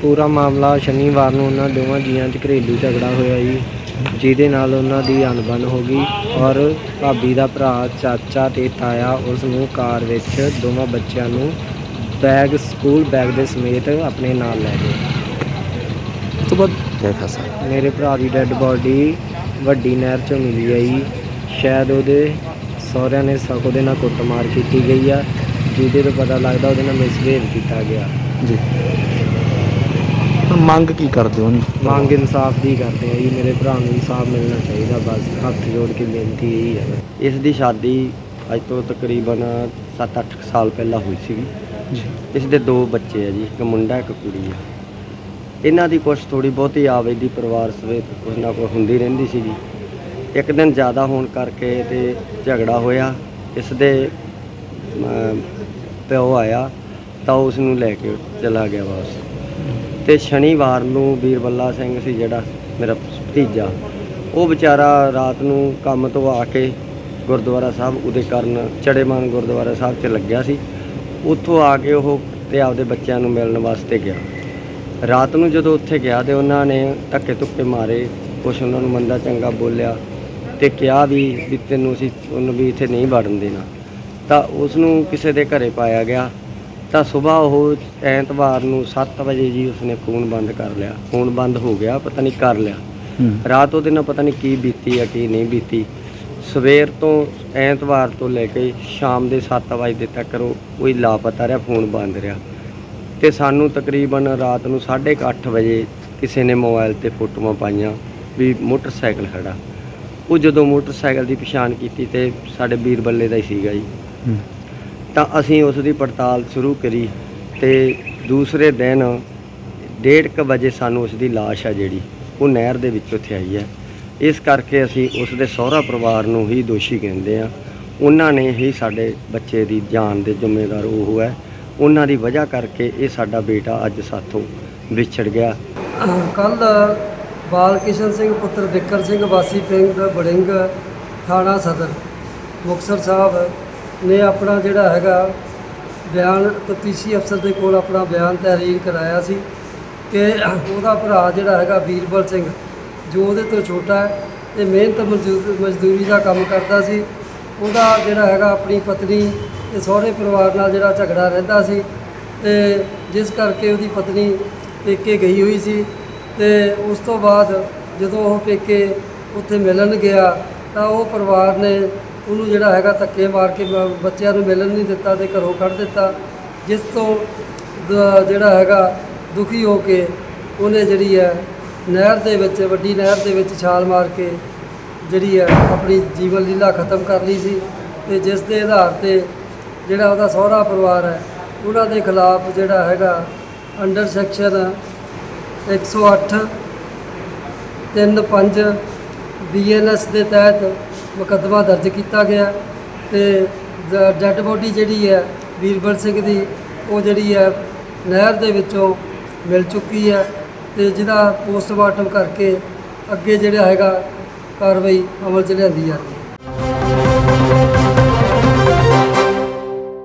ਪੂਰਾ ਮਾਮਲਾ ਸ਼ਨੀਵਾਰ ਨੂੰ ਉਹਨਾਂ ਦੋਵਾਂ ਜੀਆਂ 'ਚ ਘਰੇਲੂ ਝਗੜਾ ਹੋਇਆ ਜੀ, ਜਿਹਦੇ ਨਾਲ ਉਹਨਾਂ ਦੀ ਅਣਬਣ ਹੋ ਗਈ ਔਰ ਭਾਬੀ ਦਾ ਭਰਾ, ਚਾਚਾ ਤੇ ਤਾਇਆ ਉਸ ਨੂੰ ਕਾਰ ਵਿੱਚ ਦੋਵਾਂ ਬੱਚਿਆਂ ਨੂੰ ਬੈਗ, ਸਕੂਲ ਬੈਗ ਦੇ ਸਮੇਤ ਆਪਣੇ ਨਾਲ ਲੈ ਗਏ। ਤੋਂ ਬਾਅਦ ਕਿਆ ਖਾਸਾ ਮੇਰੇ ਭਰਾ ਦੀ ਡੈੱਡ ਬੋਡੀ ਵੱਡੀ ਨਹਿਰ 'ਚੋਂ ਮਿਲੀ ਆ ਜੀ। ਸ਼ਾਇਦ ਉਹਦੇ ਸਹੁਰਿਆਂ ਨੇ ਸਖੋ ਦੇ ਨਾਲ ਕੁੱਟਮਾਰ ਕੀਤੀ ਗਈ ਆ। ਜਿਹਦੇ ਤੋਂ ਪਤਾ ਲੱਗਦਾ ਉਹਦੇ ਨਾਲ ਮਿਸਬਿਹੇਵ ਕੀਤਾ ਗਿਆ। ਜੀ। ਹੁਣ ਮੰਗ ਕੀ ਕਰਦੇ ਹੋ ਮੰਗ ਇਨਸਾਫ ਦੀ ਕਰਦੇ ਆ ਜੀ। ਮੇਰੇ ਭਰਾ ਨੂੰ ਇਨਸਾਫ ਮਿਲਣਾ ਚਾਹੀਦਾ ਬਸ। ਹੱਥ ਜੋੜ ਕੇ ਬੇਨਤੀ ਇਹੀ ਹੈ ਇਸ ਦੀ ਸ਼ਾਦੀ ਅੱਜ ਤੋਂ ਤਕਰੀਬਨ 7-8 ਸਾਲ ਪਹਿਲਾਂ ਹੋਈ ਸੀਗੀ। ਜੀ। ਇਸ ਦੇ ਦੋ ਬੱਚੇ ਆ ਜੀ। ਇੱਕ ਮੁੰਡਾ ਇੱਕ ਕੁੜੀ ਆ। ਇਹਨਾਂ ਦੀ ਕੁਛ ਥੋੜੀ ਬਹੁਤੀ ਆਵੇਗੀ ਦੀ ਪਰਿਵਾਰ ਸਵੇ ਕੁਛ ਨਾ ਕੁਛ ਹੁੰਦੀ ਰਹਿੰਦੀ ਸੀਗੀ। ਇੱਕ ਦਿਨ ਜ਼ਿਆਦਾ ਹੋਣ ਕਰਕੇ ਤੇ ਝਗੜਾ ਹੋਇਆ। ਇਸ ਦੇ ਪਿਓ ਆਇਆ ਤਾਂ ਉਸ ਨੂੰ ਲੈ ਕੇ ਚਲਾ ਗਿਆ ਵਾਪਸ। ਤੇ ਸ਼ਨੀਵਾਰ ਨੂੰ ਵੀਰਬੱਲਾ ਸਿੰਘ ਸੀ ਜਿਹੜਾ ਮੇਰਾ ਭਤੀਜਾ, ਉਹ ਵਿਚਾਰਾ ਰਾਤ ਨੂੰ ਕੰਮ ਤੋਂ ਆ ਕੇ ਗੁਰਦੁਆਰਾ ਸਾਹਿਬ ਉਹਦੇ ਕਰਨ ਚੜੇਮਾਨ ਗੁਰਦੁਆਰਾ ਸਾਹਿਬ 'ਚ ਲੱਗਿਆ ਸੀ। ਉੱਥੋਂ ਆ ਕੇ ਉਹ ਤੇ ਆਪਦੇ ਬੱਚਿਆਂ ਨੂੰ ਮਿਲਣ ਵਾਸਤੇ ਗਿਆ। ਰਾਤ ਨੂੰ ਜਦੋਂ ਉੱਥੇ ਗਿਆ ਤੇ ਉਹਨਾਂ ਨੇ ਧੱਕੇ ਧੁੱਕੇ ਮਾਰੇ ਕੁਛ ਉਹਨਾਂ ਨੂੰ ਮੰਦਾ ਚੰਗਾ ਬੋਲਿਆ ਤੇ ਕਿਹਾ ਵੀ ਵੀ ਤੈਨੂੰ ਅਸੀਂ ਉਹਨੂੰ ਵੀ ਇੱਥੇ ਨਹੀਂ ਵੜਨ ਦੇਣਾ। ਤਾਂ ਉਸ ਨੂੰ ਕਿਸੇ ਦੇ ਘਰੇ ਪਾਇਆ ਗਿਆ। ਤਾਂ ਸਵੇਰ ਉਹ ਐਤਵਾਰ ਨੂੰ 7 ਵਜੇ ਜੀ ਉਸਨੇ ਖੂਨ ਬੰਦ ਕਰ ਲਿਆ। ਖੂਨ ਬੰਦ ਹੋ ਗਿਆ ਪਤਾ ਨਹੀਂ ਕਰ ਲਿਆ। ਰਾਤ ਉਹਦੇ ਨਾਲ ਪਤਾ ਨਹੀਂ ਕੀ ਬੀਤੀ ਆ ਕੀ ਨਹੀਂ ਬੀਤੀ। ਸਵੇਰ ਤੋਂ ਐਤਵਾਰ ਤੋਂ ਲੈ ਕੇ ਸ਼ਾਮ ਦੇ 7 ਵਜੇ ਤੱਕ ਉਹ ਕੋਈ ਲਾਪਤਾ ਰਿਹਾ ਫੋਨ ਬੰਦ ਰਿਹਾ। ਤੇ ਸਾਨੂੰ ਤਕਰੀਬਨ ਰਾਤ ਨੂੰ 8:30 ਵਜੇ ਕਿਸੇ ਨੇ ਮੋਬਾਈਲ ਤੇ ਫੋਟੋਆਂ ਪਾਈਆਂ ਵੀ ਮੋਟਰਸਾਈਕਲ ਖੜਾ। ਉਹ ਜਦੋਂ ਮੋਟਰਸਾਈਕਲ ਦੀ ਪਛਾਣ ਕੀਤੀ ਤੇ ਸਾਡੇ ਵੀਰ ਬੱਲੇ ਦਾ ਹੀ ਸੀਗਾ ਜੀ। ਤਾਂ ਅਸੀਂ ਉਸ ਦੀ ਪੜਤਾਲ ਸ਼ੁਰੂ ਕਰੀ ਤੇ ਦੂਸਰੇ ਦਿਨ 1:30 ਵਜੇ ਸਾਨੂੰ ਉਸ ਦੀ ਲਾਸ਼ ਆ ਜਿਹੜੀ ਉਹ ਨਹਿਰ ਦੇ ਵਿੱਚ ਉੱਥੇ ਆਈ ਹੈ। ਇਸ ਕਰਕੇ ਅਸੀਂ ਉਸ ਦੇ ਸਹੁਰਾ ਪਰਿਵਾਰ ਨੂੰ ਹੀ ਦੋਸ਼ੀ ਕਹਿੰਦੇ ਆ ਉਹਨਾਂ ਨੇ ਹੀ ਸਾਡੇ ਬੱਚੇ ਦੀ ਜਾਨ ਦੇ ਜ਼ਿੰਮੇਵਾਰ ਉਹ ਹੈ। ਉਹਨਾਂ ਦੀ ਵਜ੍ਹਾ ਕਰਕੇ ਇਹ ਸਾਡਾ ਬੇਟਾ ਅੱਜ ਸਾਥੋਂ ਵਿਛੜ ਗਿਆ। ਕੱਲ ਬਾਲ ਕਿਸ਼ਨ ਸਿੰਘ ਪੁੱਤਰ ਬਿੱਕਰ ਸਿੰਘ ਵਾਸੀ ਪਿੰਡ ਬੜਿੰਗ ਥਾਣਾ ਸਦਰ, ਮੁਕਤਸਰ ਸਾਹਿਬ ਨੇ ਆਪਣਾ ਜਿਹੜਾ ਹੈਗਾ ਬਿਆਨ ਤਫਤੀਸ਼ੀ ਅਫਸਰ ਦੇ ਕੋਲ ਆਪਣਾ ਬਿਆਨ ਤਹਿਰੀਰ ਕਰਾਇਆ ਸੀ ਕਿ ਉਹਦਾ ਭਰਾ ਜਿਹੜਾ ਹੈਗਾ ਵੀਰਬਲ ਸਿੰਘ, ਜੋ ਉਹਦੇ ਤੋਂ ਛੋਟਾ ਹੈ ਤੇ ਮਿਹਨਤ ਮਜ਼ਦੂ- ਮਜ਼ਦੂਰੀ ਦਾ ਕੰਮ ਕਰਦਾ ਸੀ। ਉਹਦਾ ਜਿਹੜਾ ਹੈਗਾ ਆਪਣੀ ਪਤਨੀ ਤੇ ਸਹੁਰੇ ਪਰਿਵਾਰ ਨਾਲ ਜਿਹੜਾ ਝਗੜਾ ਰਹਿੰਦਾ ਸੀ ਤੇ ਜਿਸ ਕਰਕੇ ਉਹਦੀ ਪਤਨੀ ਪੇਕੇ ਗਈ ਹੋਈ ਸੀ ਤੇ ਉਸ ਤੋਂ ਬਾਅਦ ਜਦੋਂ ਉਹ ਪੇਕੇ ਉੱਥੇ ਮਿਲਣ ਗਿਆ ਤਾਂ ਉਹ ਪਰਿਵਾਰ ਨੇ ਉਹਨੂੰ ਜਿਹੜਾ ਹੈਗਾ ਧੱਕੇ ਮਾਰ ਕੇ ਬੱਚਿਆਂ ਨੂੰ ਮਿਲਣ ਨਹੀਂ ਦਿੱਤਾ ਤੇ ਘਰੋਂ ਕੱਢ ਦਿੱਤਾ, ਜਿਸ ਤੋਂ ਦ- ਜਿਹੜਾ ਹੈਗਾ ਦੁਖੀ ਹੋ ਕੇ ਉਹਨੇ ਜਿਹੜੀ ਹੈ ਨਹਿਰ ਦੇ ਵਿੱਚ, ਵੱਡੀ ਨਹਿਰ ਦੇ ਵਿੱਚ ਛਾਲ ਮਾਰ ਕੇ ਜਿਹੜੀ ਹੈ ਆਪਣੀ ਜੀਵਨ ਲੀਲਾ ਖਤਮ ਕਰ ਲਈ ਸੀ ਤੇ ਜਿਸ ਦੇ ਆਧਾਰ ਤੇ ਜਿਹੜਾ ਉਹਦਾ ਸਹੁਰਾ ਪਰਿਵਾਰ ਹੈ, ਉਹਨਾਂ ਦੇ ਖਿਲਾਫ ਜਿਹੜਾ ਹੈਗਾ ਅੰਡਰ ਸੈਕਸ਼ਨ 108 35 ਬੀਐਨਐਸ ਦੇ ਤਹਿਤ ਮੁਕੱਦਮਾ ਦਰਜ ਕੀਤਾ ਗਿਆ ਤੇ ਡੈੱਡ ਬੋਡੀ ਜਿਹੜੀ ਹੈ ਵੀਰਬਲ ਸਿੰਘ ਦੀ, ਉਹ ਜਿਹੜੀ ਹੈ ਨਹਿਰ ਦੇ ਵਿੱਚੋਂ ਮਿਲ ਚੁੱਕੀ ਹੈ ਤੇ ਜਿਹਦਾ ਪੋਸਟਮਾਰਟਮ ਕਰਕੇ ਅੱਗੇ ਜਿਹੜਾ ਹੈਗਾ ਕਾਰਵਾਈ ਅਮਲ ਚ ਲਿਆਂਦੀ ਜਾ ਰਹੀ ਹੈ।